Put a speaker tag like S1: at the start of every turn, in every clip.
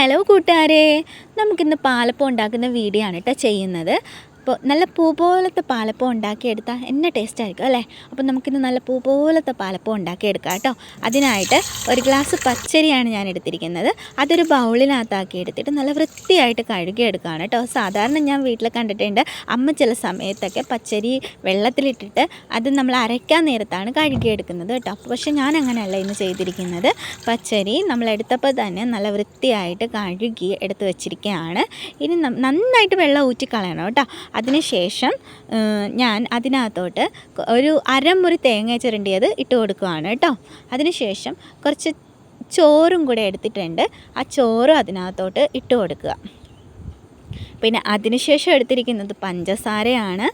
S1: Hello കൂട്ടുകാരെ. നമുക്കിന്ന് പാലപ്പം ഉണ്ടാക്കുന്ന വീഡിയോ ആണ് കേട്ടോ ചെയ്യുന്നത്. അപ്പോൾ നല്ല പൂ പോലത്തെ പാലപ്പം ഉണ്ടാക്കിയെടുത്താൽ എന്നെ ടേസ്റ്റ് ആയിരിക്കും അല്ലേ? അപ്പോൾ നമുക്കിന്ന് നല്ല പൂ പോലത്തെ പാലപ്പം ഉണ്ടാക്കിയെടുക്കാം കേട്ടോ. അതിനായിട്ട് ഒരു ഗ്ലാസ് പച്ചരിയാണ് ഞാൻ എടുത്തിരിക്കുന്നത്. അതൊരു ബൗളിനകത്താക്കി എടുത്തിട്ട് നല്ല വൃത്തിയായിട്ട് കഴുകിയെടുക്കുകയാണ് കേട്ടോ. സാധാരണ ഞാൻ വീട്ടിൽ കണ്ടിട്ടുണ്ട് അമ്മ ചില സമയത്തൊക്കെ പച്ചരി വെള്ളത്തിലിട്ടിട്ട് അത് നമ്മൾ അരയ്ക്കാൻ നേരത്താണ് കഴുകിയെടുക്കുന്നത് കേട്ടോ. പക്ഷേ ഞാൻ അങ്ങനെയല്ല ഇന്ന് ചെയ്തിരിക്കുന്നത്. പച്ചരി നമ്മൾ എടുത്തപ്പോൾ തന്നെ നല്ല വൃത്തിയായിട്ട് കഴുകി എടുത്ത് വെച്ചിരിക്കുകയാണ്. ഇനി നന്നായിട്ട് വെള്ളം ഊറ്റി കളയണം കേട്ടോ. അതിനുശേഷം ഞാൻ അതിനകത്തോട്ട് ഒരു അരമുറി തേങ്ങ ചിരണ്ടിയത് ഇട്ട് കൊടുക്കുകയാണ് കേട്ടോ. അതിനുശേഷം കുറച്ച് ചോറും കൂടെ എടുത്തിട്ടുണ്ട്. ആ ചോറും അതിനകത്തോട്ട് ഇട്ട് കൊടുക്കുക. പിന്നെ അതിനുശേഷം എടുത്തിരിക്കുന്നത് പഞ്ചസാരയാണ്.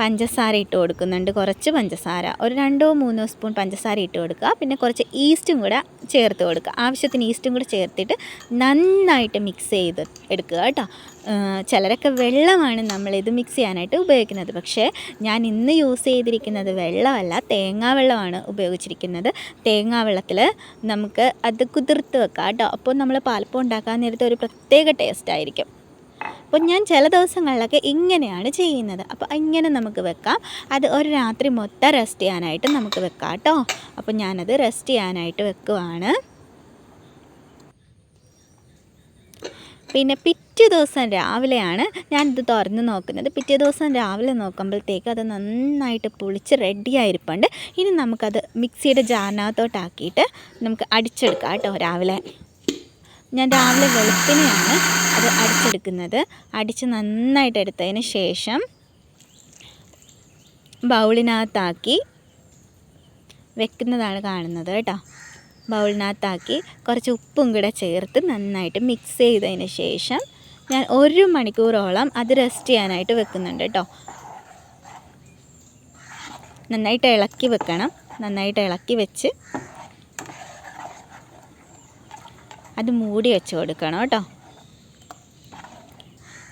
S1: പഞ്ചസാര ഇട്ട് കൊടുക്കുന്നുണ്ട്. കുറച്ച് പഞ്ചസാര. ഒരു രണ്ടോ മൂന്നോ സ്പൂൺ പഞ്ചസാര ഇട്ട് കൊടുക്കുക. പിന്നെ കുറച്ച് ഈസ്റ്റും കൂടെ ചേർത്ത് കൊടുക്കുക. ആവശ്യത്തിന് ഈസ്റ്റും കൂടെ ചേർത്തിട്ട് നന്നായിട്ട് മിക്സ് ചെയ്ത് എടുക്കുക കേട്ടോ. ചിലരൊക്കെ വെള്ളമാണ് നമ്മളിത് മിക്സ് ചെയ്യാനായിട്ട് ഉപയോഗിക്കുന്നത്. പക്ഷേ ഞാൻ ഇന്ന് യൂസ് ചെയ്തിരിക്കുന്നത് വെള്ളമല്ല തേങ്ങാ വെള്ളമാണ് ഉപയോഗിച്ചിരിക്കുന്നത്. തേങ്ങാ വെള്ളത്തിൽ നമുക്ക് അത് കുതിർത്ത് വെക്കാം കേട്ടോ. അപ്പോൾ നമ്മൾ പാലപ്പം ഉണ്ടാക്കാൻ നേരത്തെ ഒരു പ്രത്യേക ടേസ്റ്റ് ആയിരിക്കും. അപ്പോൾ ഞാൻ ചില ദിവസങ്ങളിലൊക്കെ ഇങ്ങനെയാണ് ചെയ്യുന്നത്. അപ്പോൾ ഇങ്ങനെ നമുക്ക് വെക്കാം. അത് ഒരു രാത്രി മൊത്തം റെസ്റ്റ് ചെയ്യാനായിട്ട് നമുക്ക് വെക്കാം കേട്ടോ. അപ്പോൾ ഞാനത് റെസ്റ്റ് ചെയ്യാനായിട്ട് വെക്കുവാണ്. പിന്നെ പിറ്റേ ദിവസം രാവിലെയാണ് ഞാനിത് തുറന്ന് നോക്കുന്നത്. പിറ്റേ ദിവസം രാവിലെ നോക്കുമ്പോഴത്തേക്ക് അത് നന്നായിട്ട് പൊളിച്ച് റെഡി ആയിരിപ്പുണ്ട്. ഇനി നമുക്കത് മിക്സിയുടെ ജാറിനകത്തോട്ടാക്കിയിട്ട് നമുക്ക് അടിച്ചെടുക്കാം കേട്ടോ രാവിലെ. ഞാൻ രാവിലെ വെളുപ്പിനെയാണ് അത് അടിച്ചെടുക്കുന്നത്. അടിച്ച് നന്നായിട്ട് എടുത്തതിന് ശേഷം ബൗളിനകത്താക്കി വെക്കുന്നതാണ് കാണുന്നത് കേട്ടോ. ബൗളിനകത്താക്കി കുറച്ച് ഉപ്പും കൂടെ ചേർത്ത് നന്നായിട്ട് മിക്സ് ചെയ്തതിന് ശേഷം ഞാൻ ഒരു മണിക്കൂറോളം അത് റെസ്റ്റ് ചെയ്യാനായിട്ട് വെക്കുന്നുണ്ട് കേട്ടോ. നന്നായിട്ട് ഇളക്കി വെക്കണം. നന്നായിട്ട് ഇളക്കി വെച്ച് അത് മൂടി വെച്ച് കൊടുക്കണം കേട്ടോ.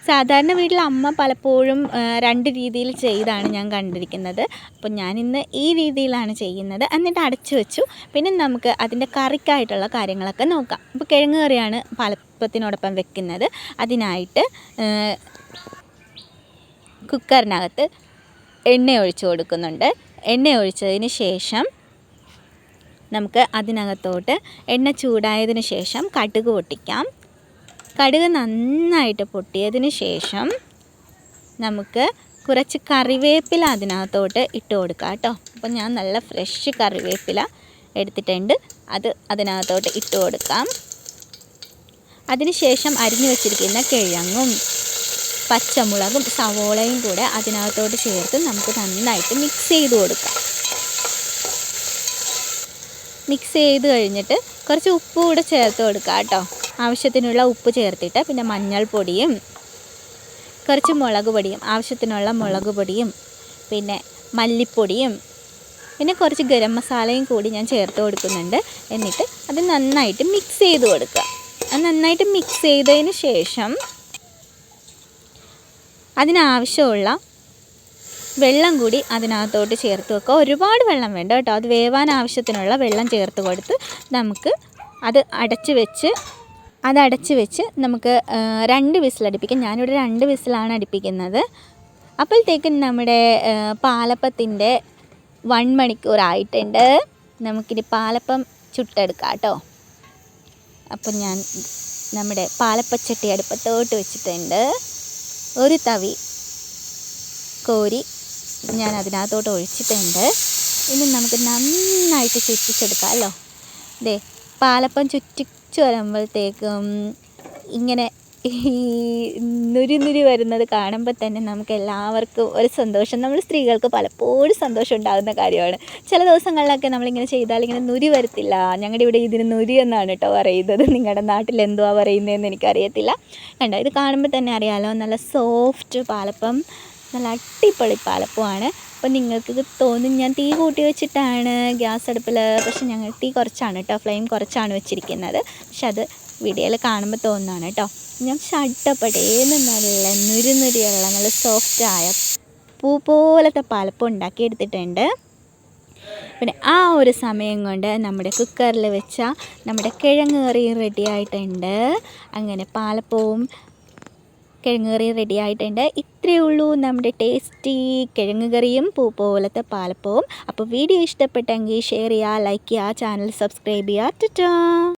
S1: സാധാരണ വീട്ടിൽ അമ്മ പലപ്പോഴും രണ്ട് രീതിയിൽ ചെയ്താണ് ഞാൻ കണ്ടിരിക്കുന്നത്. അപ്പോൾ ഞാനിന്ന് ഈ രീതിയിലാണ് ചെയ്യുന്നത്. എന്നിട്ട് അടച്ചു വെച്ചു. പിന്നെ നമുക്ക് അതിന്റെ കറിക്കായിട്ടുള്ള കാര്യങ്ങളൊക്കെ നോക്കാം. അപ്പോൾ കിഴങ്ങ് കറിയാണ് പലപ്പത്തിനോടൊപ്പം വെക്കുന്നത്. അതിനായിട്ട് കുക്കറിനകത്ത് എണ്ണ ഒഴിച്ചു കൊടുക്കുന്നുണ്ട്. എണ്ണ ഒഴിച്ചതിന് ശേഷം നമുക്ക് അതിനകത്തോട്ട് എണ്ണ ചൂടായതിന് ശേഷം കടുക് പൊട്ടിക്കാം. കടുക് നന്നായിട്ട് പൊട്ടിയതിന് ശേഷം നമുക്ക് കുറച്ച് കറിവേപ്പില അതിനകത്തോട്ട് ഇട്ട് കൊടുക്കാം കേട്ടോ. അപ്പം ഞാൻ നല്ല ഫ്രഷ് കറിവേപ്പില എടുത്തിട്ടുണ്ട്. അത് അതിനകത്തോട്ട് ഇട്ട് കൊടുക്കാം. അതിനുശേഷം അരിഞ്ഞു വെച്ചിരിക്കുന്ന കിഴങ്ങും പച്ചമുളകും സവോളയും കൂടെ അതിനകത്തോട്ട് ചേർത്ത് നമുക്ക് നന്നായിട്ട് മിക്സ് ചെയ്ത് കൊടുക്കാം. മിക്സ് ചെയ്ത് കഴിഞ്ഞിട്ട് കുറച്ച് ഉപ്പ് കൂടെ ചേർത്ത് കൊടുക്കുക കേട്ടോ. ആവശ്യത്തിനുള്ള ഉപ്പ് ചേർത്തിട്ട് പിന്നെ മഞ്ഞൾപ്പൊടിയും കുറച്ച് മുളക് പൊടിയും ആവശ്യത്തിനുള്ള മുളക് പൊടിയും പിന്നെ മല്ലിപ്പൊടിയും പിന്നെ കുറച്ച് ഗരം മസാലയും കൂടി ഞാൻ ചേർത്ത് കൊടുക്കുന്നുണ്ട്. എന്നിട്ട് അത് നന്നായിട്ട് മിക്സ് ചെയ്ത് കൊടുക്കുക. അത് നന്നായിട്ട് മിക്സ് ചെയ്തതിന് ശേഷം അതിനാവശ്യമുള്ള വെള്ളം കൂടി അതിനകത്തോട്ട് ചേർത്ത് വെക്കുക. ഒരുപാട് വെള്ളം വേണ്ട കേട്ടോ. അത് വേവാൻ ആവശ്യത്തിനുള്ള വെള്ളം ചേർത്ത് കൊടുത്ത് നമുക്ക് അത് അടച്ച് വെച്ച് അത് അടച്ച് വെച്ച് നമുക്ക് രണ്ട് വിസിലടിപ്പിക്കാം ഞാനിവിടെ രണ്ട് വിസിലാണ് അടുപ്പിക്കുന്നത്. അപ്പോഴത്തേക്കും നമ്മുടെ പാലപ്പത്തിന്റെ വൺ മണിക്കൂറായിട്ടുണ്ട്. നമുക്കിനി പാലപ്പം ചുട്ടെടുക്കാം കേട്ടോ. അപ്പം ഞാൻ നമ്മുടെ പാലപ്പച്ചട്ടി അടുപ്പത്തോട്ട് വെച്ചിട്ടുണ്ട്. ഒരു തവി കോരി ഞാൻ അതിനകത്തോട്ട് ഒഴിച്ചിട്ടുണ്ട്. ഇനി നമുക്ക് നന്നായിട്ട് ചുറ്റിച്ചെടുക്കാം അല്ലോ? ദേ പാലപ്പം ചുറ്റിച്ച് വരുമ്പോഴത്തേക്കും ഇങ്ങനെ ഈ നുരി നുരി വരുന്നത് കാണുമ്പോൾ തന്നെ നമുക്ക് എല്ലാവർക്കും ഒരു സന്തോഷം. നമ്മൾ സ്ത്രീകൾക്ക് പലപ്പോഴും സന്തോഷം ഉണ്ടാകുന്ന കാര്യമാണ്. ചില ദിവസങ്ങളിലൊക്കെ നമ്മളിങ്ങനെ ചെയ്താൽ ഇങ്ങനെ നുരി വരത്തില്ല. ഞങ്ങളുടെ ഇവിടെ ഇതിന് നുരി എന്നാണ് കേട്ടോ പറയുന്നത്. നിങ്ങളുടെ നാട്ടിൽ എന്തുവാ പറയുന്നതെന്ന് എനിക്കറിയത്തില്ല. കണ്ടോ? ഇത് കാണുമ്പോൾ തന്നെ അറിയാലോ? നല്ല സോഫ്റ്റ് പാലപ്പം നല്ല അടിപൊളി പാലപ്പമാണ് അപ്പോൾ നിങ്ങൾക്ക് തോന്നും ഞാൻ തീ കൂട്ടി വെച്ചിട്ടാണ് ഗ്യാസ് അടുപ്പിൽ പക്ഷെ ഞങ്ങൾ തീ കുറച്ചാണ് കേട്ടോ. ഫ്ലെയിം കുറച്ചാണ് വെച്ചിരിക്കുന്നത്. പക്ഷെ അത് വീഡിയോയിൽ കാണുമ്പോൾ തോന്നുന്നതാണ് കേട്ടോ. ഞാൻ ചട്ടപ്പടേന്ന് നല്ല നുരുനുരിയുള്ള നല്ല സോഫ്റ്റായ പൂ പോലത്തെ പാലപ്പം ഉണ്ടാക്കി എടുത്തിട്ടുണ്ട് പിന്നെ ആ ഒരു സമയം കൊണ്ട് നമ്മുടെ കുക്കറിൽ വെച്ച നമ്മുടെ കിഴങ്ങ് കറിയും റെഡിയായിട്ടുണ്ട് അങ്ങനെ പാലപ്പവും കിഴങ്ങ് കറി റെഡി ആയിട്ടുണ്ട്. ഇത്രയേ ഉള്ളൂ നമ്മുടെ ടേസ്റ്റി കിഴങ്ങ് കറിയും പാലപ്പവും. അപ്പോൾ വീഡിയോ ഇഷ്ടപ്പെട്ടെങ്കിൽ ഷെയർ ചെയ്യുക ലൈക്ക് ചെയ്യുക ചാനൽ സബ്സ്ക്രൈബ് ചെയ്യുക. ടാ